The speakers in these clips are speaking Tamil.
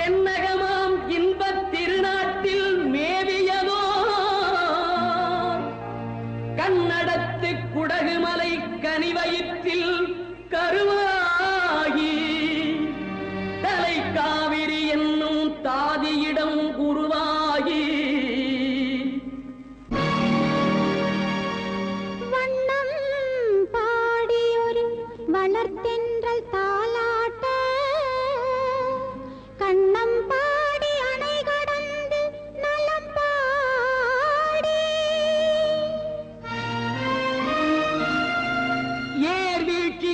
தென்னகமா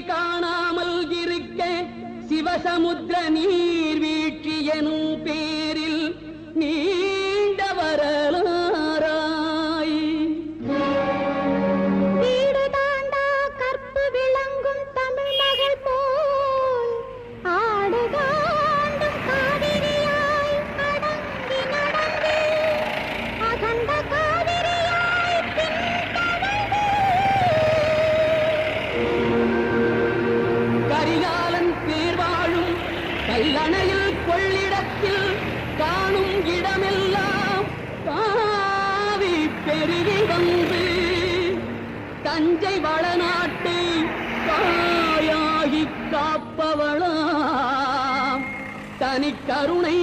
காணாமல் இருக்க சிவசமுத்திர நீர் வீழ்ச்சி எனும் பேரில் நீர் கல்லணையில் கொள்ளிடத்தில் காணும் இடமெல்லாம் பாவி பெருகி வந்து தஞ்சை வளநாட்டை தாயாகி காப்பவளாம். தனி கருணை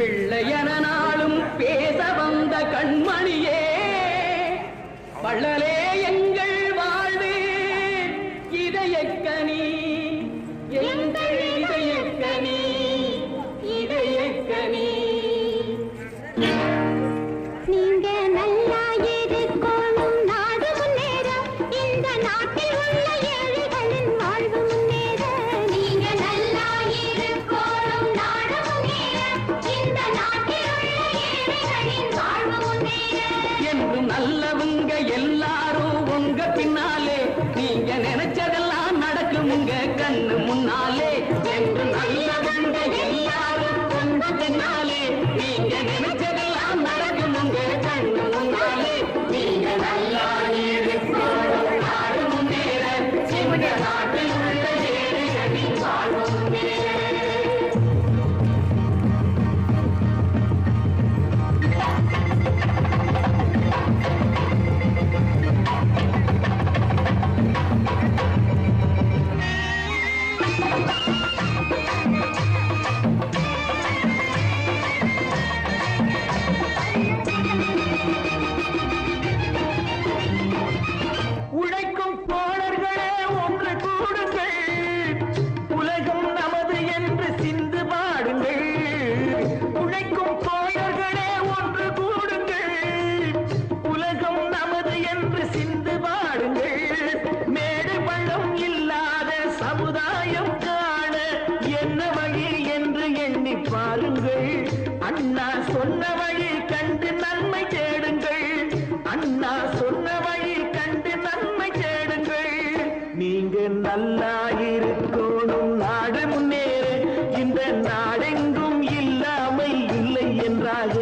பிள்ளையன நாளும் பேச வந்த கண்மணியே. பள்ளலே வழி கண்டு நன்மை தேடுங்கள். அண்ணா சொன்ன வழி கண்டு நன்மை தேடுங்கள். நீங்க நல்லா இருக்கணும் நாடு முன்னேறு. இந்த நாடெங்கும் இல்லாமல் இல்லை என்றாக.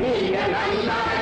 Beli.